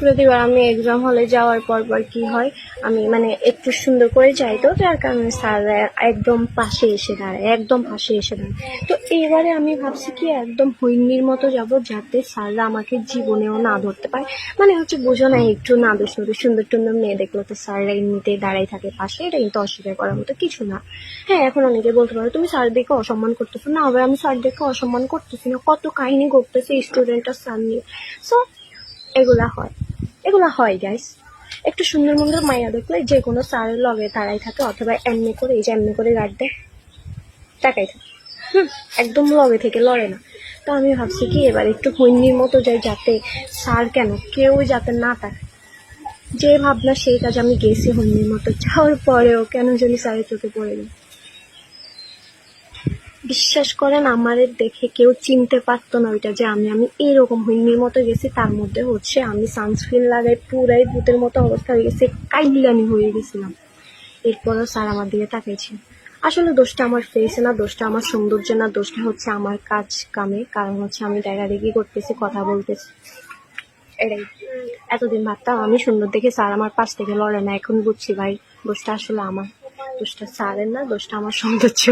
প্রতিবার আমি এক্সাম হলে যাওয়ার পর পর কি হয়, আমি মানে একটু সুন্দর করে যাই তো, যার কারণে স্যার একদম পাশে এসে দাঁড়ায়, একদম পাশে এসে দাঁড়ায়। তো এবারে আমি ভাবছি কি, একদম হৈন্নির মতো যাব যাতে স্যাররা আমাকে জীবনেও না ধরতে পারে। মানে হচ্ছে বোঝো না, একটু না দোষ নদী সুন্দর টুন্দর মেয়ে দেখল তো স্যাররা এমনিতেই দাঁড়াই থাকে পাশে, এটা কিন্তু অস্বীকার করার মতো কিছু না। হ্যাঁ এখন অনেকে বলতে পারো, তুমি স্যার দেখে অসম্মান করতেছো না, আবার আমি স্যার দেখে অসম্মান করতেছি না, কত কাহিনী করতেছি স্টুডেন্ট আর স্যার নিয়ে। সো এগুলা হয়। এগুলা হয় গাইস একটু সুন্দর সুন্দর মাইয়া দেখলে যে কোনো স্যারের লগে তারাই থাকে, অথবা এমনি করে, এই যে এমনি করে গার্ড দেয় টাকাই থাকে। হুম, একদম লগে থেকে লড়ে না। তো আমি ভাবছি কি, এবার একটু হৈন্নির মতো যাই, যাতে স্যার কেন কেউ যাতে না থাকে যে ভাবনা, সেই কাজ আমি গেছি হৈন্নির মতো। যাওয়ার পরেও কেন জানি স্যারের চোখে পড়ে গেল বিশ্বাস করেন আমাদের দেখে কেউ চিনতে পারতো না ওইটা যে আমি আমি এরকম হৈন্নির মতো গেছি, তার মধ্যে হচ্ছে আমি সানস্ক্রিন লাগাই, পুরাই ভূতের মতো অবস্থা হয়ে গেছে কাইলানি হয়ে গেছিলাম। এরপরও স্যার আমার দিকে তাকাইছে। আসলে দোষটা আমার ফেসে না, দোষটা আমার সৌন্দর্য না, দোষটা হচ্ছে আমার কাজ কামে। কারণ হচ্ছে আমি দেখা দেখি করতেছি, কথা বলতেছি। এটাই। এতদিন ভাবতাম, আমি সুন্দর দেখে স্যার আমার পাশ থেকে লড়ে না, এখন বুঝছি ভাই, দোষটা আসলে আমার। দোষটা স্যারের না, দোষটা আমার সৌন্দর্য